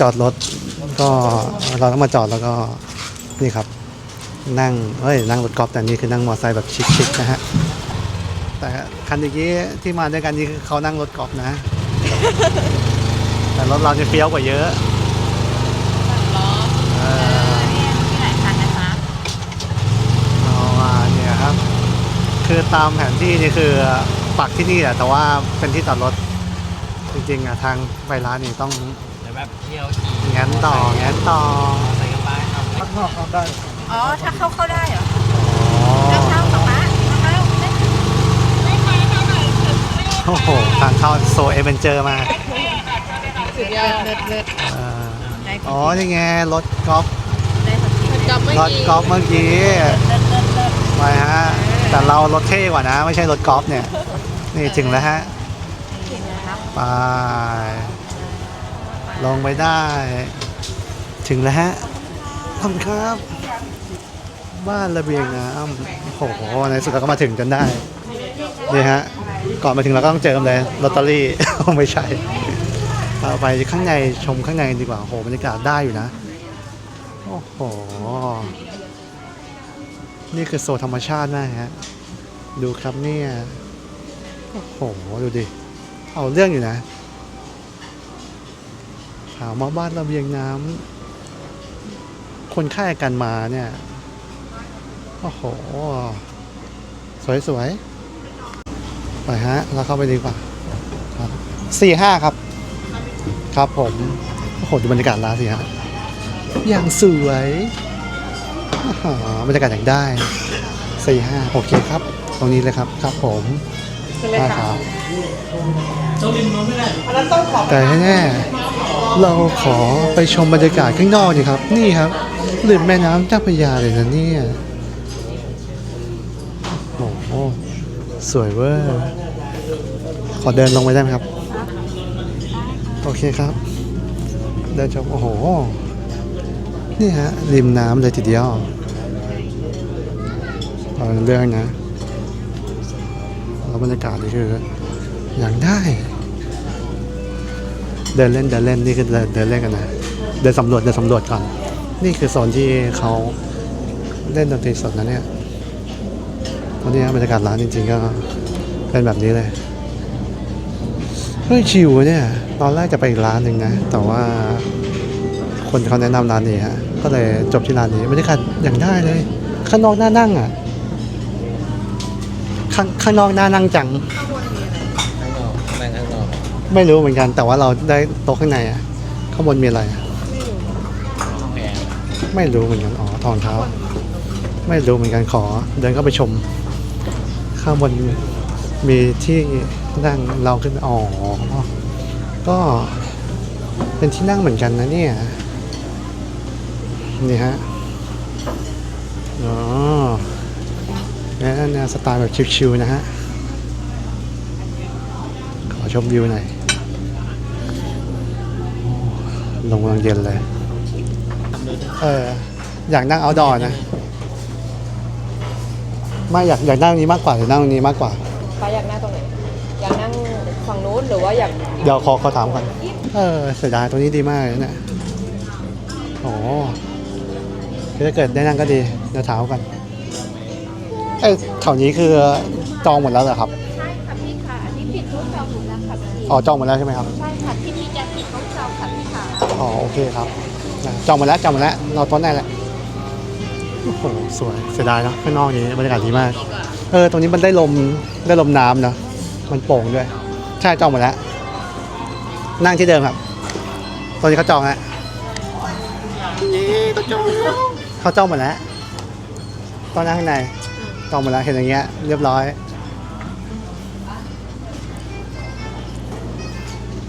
จอดรถก็เราต้องมาจอดแล้วก็นี่ครับ นั่งเอ้ยนั่งรถกอล์ฟแต่นี่คือนั่งมอเตอร์ไซค์แบบชิคๆนะฮะแต่คันเมื่อกี้ที่มาด้วยกันนี่คือเขานั่งรถกอล์ฟนะ แต่รถเราจะเฟี้ยวกว่าเยอะล้อเออมีหลายคันนะคะเอามาเนี่ยครับคือตามแผนที่นี่คือปักที่นี่แหละแต่ว่าเป็นที่จอดรถจริงๆอะทางไปร้านนี่ต้องเดี๋ ยวแบบเที่ยวขี่งั้นต่องั้นต่อใส่กันไปครับข้างนอกเข้าได้อ๋อ ถ้าเข้าเข้าได้เหรออ๋อถ้าเข้ากับม้าเข้าได้ไม่ไปเท่าไหร่ถึงไม่โอ้โหทางเข้าโซเอเวนเจอร์มากสุดยอดเลิศเลิศเออได้อ๋อนี่ไงรถกอล์ฟได้สักทีกับเมื่อรถกี้กอล์ฟเมื่อกี้เลิศเลิศเลิศไปฮะแต่เรารถเท่กว่านะ ไม่ใช่รถกอล์ฟเนี่ย นี่ถึงแล้วฮะนี่นะครับไป ลองไปได้ ถึงแล้วฮะขอบคุณครับ บ้านระเบียงน้ำโอ้โหในสุดเราก็มาถึงจนได้นี่ฮะก่อนมาถึงเราก็ต้องเจอกันเลยลอตเตอรี่ ไม่ใช่เราไปข้างในชมข้างในดีกว่าโอ้โหบรรยากาศได้อยู่นะ โอ้โห นี่คือโซนธรรมชาติมากฮะ ดูครับเนี่ย โอ้โห ดูดิ เอาเรื่องอยู่นะามว่าบ้านระเบียงน้ำคนค่ายกันมาเนี่ย โอ้โห สวยๆ ไปฮะ เราเข้าไปดีกว่าครับสี่ห้าครับ ครับผม โอ้โห ดูบรรยากาศร้านสิฮะอย่างสวยบรรยากาศอย่างได้สี่ห้าโอเคครับ ตรงนี้เลยครับ ครับผม ได้ครับแต่แน่ๆเราขอไปชมบรรยากาศข้างนอกดีครับ นี่ครับริมแม่น้ำเจ้าพระยาเลยนะเนี่ยโอ้โหสวยเวอร์ขอเดินลงไปได้ไหมครับ โอเคครับ เดินชม โอ้โห นี่ฮะ ริมน้ำเลยทีเดียวเอาเรื่องนะ แล้วบรรยากาศนี่คืออย่างได้ เดินเล่นเดินเล่นนี่คือเดินเดินเล่นกันนะเดินสำรวจเดินสำรวจก่อน นี่คือโซนที่เขาเล่นดนตรีสดนะเนี่ยวันนี้บรรยากาศร้านจริง ๆ ก็เป็นแบบนี้เลยเฮ้ยชิวเนี่ยตอนแรกจะไปอีกร้านหนึ่งนะ แต่ว่าคนเขาแนะนำร้านนี้ฮะก็เลยจบที่ร้านนี้บรรยากาศอย่างได้เลยข้างนอกน่านั่งอะ ข้างข้างนอกน่านั่งจัง ข้างนอกนั่งข้างนอกไม่รู้เหมือนกัน แต่ว่าเราได้โต๊ะข้างในอะข้างบนมีอะไรอะห้องแอร์ไม่รู้เหมือนกันอ๋อทองเท้า ไม่รู้เหมือนกันขอ เดินเข้าไปชม ข้างบนมีที่นั่งเราขึ้นไปอ๋อก็เป็นที่นั่งเหมือนกันนะเนี่ยนี่ฮะอ๋อ แล้วแนวสไตล์แบบชิวๆนะฮะ ขอชมวิวหน่อยโอ้ลงกำลังเย็นเลย เออ อยากนั่งเอาดอนะ ไม่อยากอยากนั่งนี้มากกว่าหรือนั่งตรงนี้มากกว่า ป้าอยากนั่งตรงไหน อยากนั่งฝั่งนู้นหรือว่าอยากเดี๋ยวขอขอถามก่อน เออเสียดายตัวนี้ดีมากเลยเนี่ย โอ้คือถ้าเกิดได้นั่งก็ดี เดี๋ยวถามก่อน เอ้ยแถวนี้คือจองหมดแล้วเหรอครับ ใช่ค่ะพี่ค่ะ อันนี้ปิดรูปเราอยู่แล้วค่ะพี่อ๋อจองหมดแล้วใช่ไหมครับ ใช่ค่ะที่นี่จะปิดรูปเราค่ะพี่ค่ะอ๋อโอเคครับนะจองหมดแล้วจองหมดแล้วเราต้นได้แล้วโอ้โหสวยเสียดายเนอะข้างนอกนี้บรรยากาศดีมาก เออตรงนี้มันได้ลมได้ลมน้ำเนอะมันโป่งด้วย ใช่จองหมดแล้ว นั่งที่เดิมครับตอนนี้เขาจองแล้วเขาจองหมดแล้วตอนนั่งข้างใน จองมดแล้วเห็นอย่างเงี้ยเรียบร้อย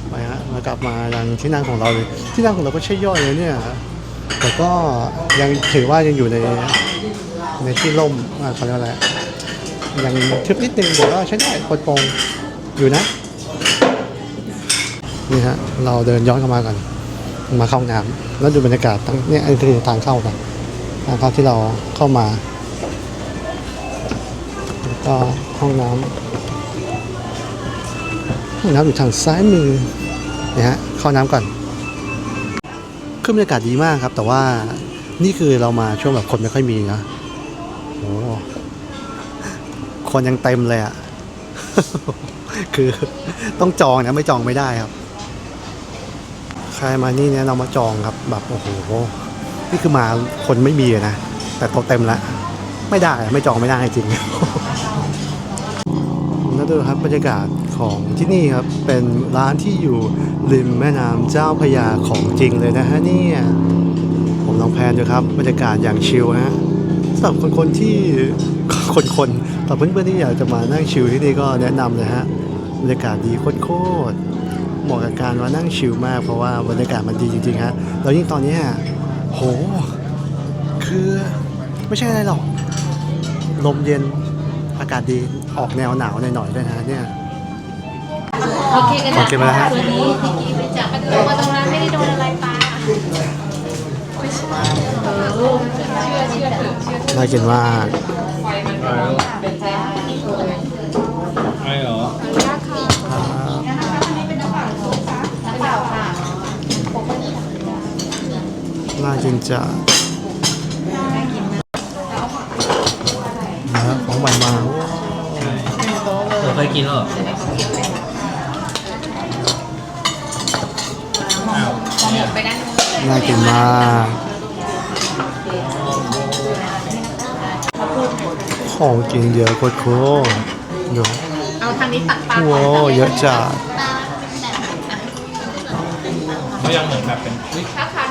ไปฮะมากลับมายังที่นั่งของเราเลยที่นั่งของเราก็ใช่ย่อยเลยเนี่ยแต่ก็ยังถือว่ายังอยู่ในในที่ร่มอ่าเขาเรียกว่าอะไรยังทึบนิดนึงแต่ว่าใช้ได้ปลดโปร่งอยู่นะนี่ฮะเราเดินย้อนเข้ามาก่อนมาเข้าห้องน้ำแล้วดูบรรยากาศทั้งเนี่ยอันนี้คือทางเข้ากันทางเข้าที่เราเข้ามา ก็ห้องน้ำห้องน้ำอยู่ทางซ้ายมือเนี่ยฮะเข้าน้ำก่อนคือบรรยากาศดีมากครับ แต่ว่านี่คือเรามาช่วงแบบคนไม่ค่อยมีนะโอ้คนยังเต็มเลยอะคือต้องจองนะไม่จองไม่ได้ครับ ใครมานี่เนี่ยเรามาจองครับแบบโอ้โหนี่คือมาคนไม่มีนะแต่โตเต็มแล้วไม่ได้ไม่จองไม่ได้จริง แล้วดูครับบรรยากาศของที่นี่ครับเป็นร้านที่อยู่ริมแม่น้ำเจ้าพระยาของจริงเลยนะฮะเนี่ยผมลองแพนดูครับบรรยากาศอย่างชิลฮะสำหรับคนคนๆที่คนคนๆสำหรับเพื่อนๆที่อยากจะมานั่งชิลที่นี่ก็แนะนำเลยฮะบรรยากาศดีโคตรๆเหมาะกับการมานั่งชิลมาก เพราะว่าบรรยากาศมันดีจริงๆฮะแล้วยิ่งตอนนี้โห คือไม่ใช่อะไรหรอกลมเย็น อากาศดีออกแนวหนาวหน่อยๆด้วยนะเนี่ยโอเคกันโอเคมาแล้วฮะ ตัวนี้ที่กี้ไปจับมาดูมาตรงนั้นไม่ได้โดนอะไรปลาไม่ใช่เออเชื่อเชื่อเถอะเชื่อเถอะน่ากินมากไม่หรอน่ากินจัด ครับของใหม่มาเธอเคยกินหรอน่ากินมากของกินเยอะโคตรๆดูเอาทางนี้ตักปลาโว้เยอะจัดเขายังเหมือนแบบเป็นถ้าคัน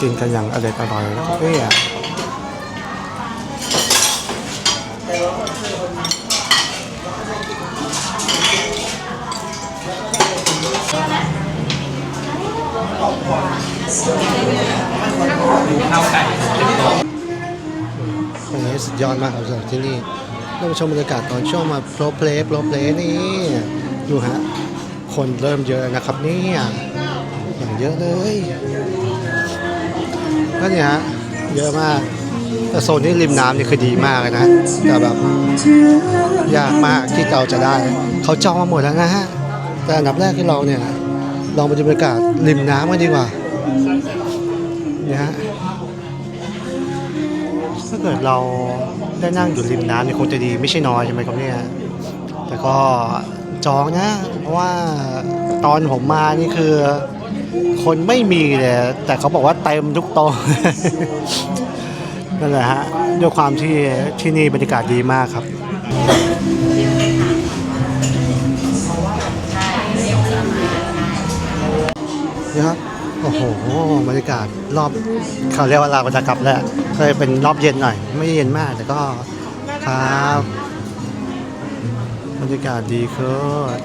กินกันอย่างอร่อยอร่อยเนี่ย ข้าวไก่ตรงนี้สุดยอดมากครับสำหรับที่นี่เราชมบรรยากาศตอนช่วงมาโปรเพลย์โปรเพลย์นี่ดูฮะ คนเริ่มเยอะนะครับเนี่ยอย่างเยอะเลยก็เนี่ยฮะ เยอะมาก แต่โซนนี้ริมน้ำนี่คือดีมากเลยนะ แต่แบบยากมากที่เราจะได้ เขาจองมาหมดแล้วนะฮะ แต่อันดับแรกที่เราเนี่ย ลองไปดูบรรยากาศริมน้ำกันดีกว่านี่ฮะถ้าเกิดเราได้นั่งอยู่ริมน้ำเนี่ยคงจะดีไม่ใช่น้อยใช่ไหมครับเนี่ยแต่ก็จองนะ เพราะว่าตอนผมมานี่คือ คนไม่มีเลยแต่เขาบอกว่าเต็มทุกโต๊ะนั่นแหละฮะด้วยความที่ที่นี่บรรยากาศดีมากครับ โอ้โหบรรยากาศรอบเขาเรียกว่าลาวจะกลับแล้วเคยเป็นรอบเย็นหน่อย ไม่เย็นมากแต่ก็ครับบรรยากาศดีขึ้น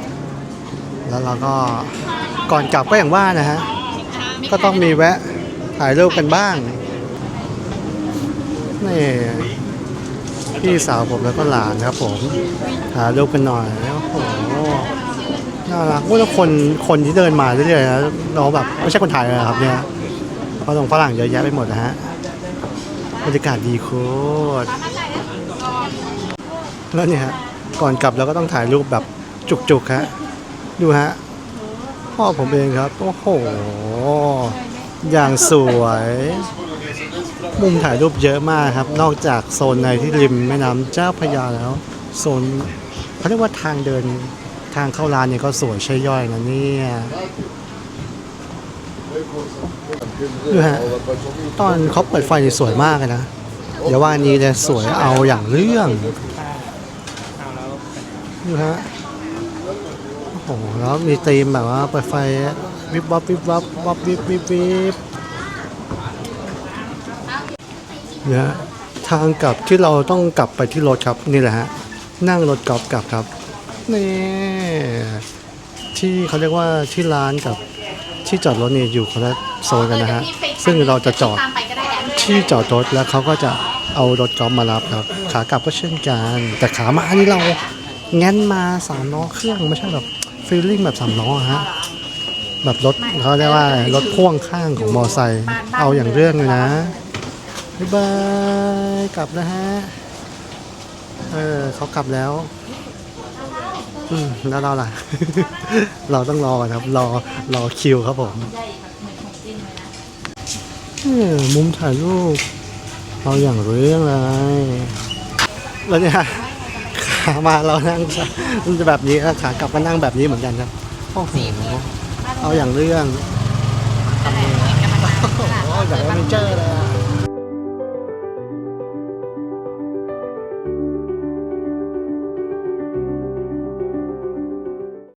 แล้วเราก็ก่อนกลับก็อย่างว่านะฮะ ก็ต้องมีแวะถ่ายรูปกันบ้าง นี่พี่สาวผมแล้วก็หลานครับผมถ่ายรูปกันหน่อยโอ้โห น่ารักว่าคนคนที่เดินมาเรื่อยๆนะเราแบบไม่ใช่คนไทยเลยนะครับเนี่ยฝรั่งฝรั่งเยอะแยะไปหมดนะฮะบรรยากาศดีโคตรแล้วเนี่ยฮะก่อนกลับเราก็ต้องถ่ายรูปแบบจุกๆฮะดูฮะพ่อผมเองครับ โอ้โห อย่างสวย มุมถ่ายรูปเยอะมากครับ นอกจากโซนในที่ริมแม่น้ำเจ้าพระยาแล้ว โซนเขาเรียกว่าทางเดิน ทางเข้าร้านเนี่ยก็สวยใช่ย่อยนะเนี่ยดูฮะตอนเขาเปิดไฟสวยมากเลยนะ เดี๋ยวว่าอันนี้เลยสวยเอาอย่างเรื่องดูฮะโอ้โหแล้วมีธีมแบบว่าเปิดไฟวิบวับวิบวับวับวิบวิบวิบเนี่ยทางกลับที่เราต้องกลับไปที่รถครับนี่แหละฮะนั่งรถกอล์ฟกลับครับ นี่ ที่เขาเรียกว่าที่ร้านกับที่จอดรถเนี่ยอยู่คนละโซนกันนะฮะ ซึ่งเราจะจอดตามไปก็ได้แอมที่จอดรถแล้วเขาก็จะเอารถกอล์ฟมารับครับ ขากลับก็เช่นกัน แต่ขามานี่เราแง้นมาสามล้อเครื่องไม่ใช่แบบฟีลลิ่งแบบสามล้ออะฮะแบบรถเขาเรียกว่ารถพ่วงข้างของมอไซค์เอาอย่างเรื่องเลยนะบ๊ายบายกลับนะฮะเออเขากลับแล้ว อืมแล้วเราล่ะ เราต้องรอก่อนครับ รอรอคิวครับผมใหญ่แบบเหมือนของจริงเลยนะเออมุมถ่ายรูปเราอย่างเรื่องเลยแล้วเนี่ยขามาเรานั่งแบบนี้ขากลับก็นั่งแบบนี้เหมือนกันครับโอ้โหเอาอย่างเรื่องอะไรเหมือนกันมานานโอ้โหอย่างแอดเวนเจอร์เลยอะ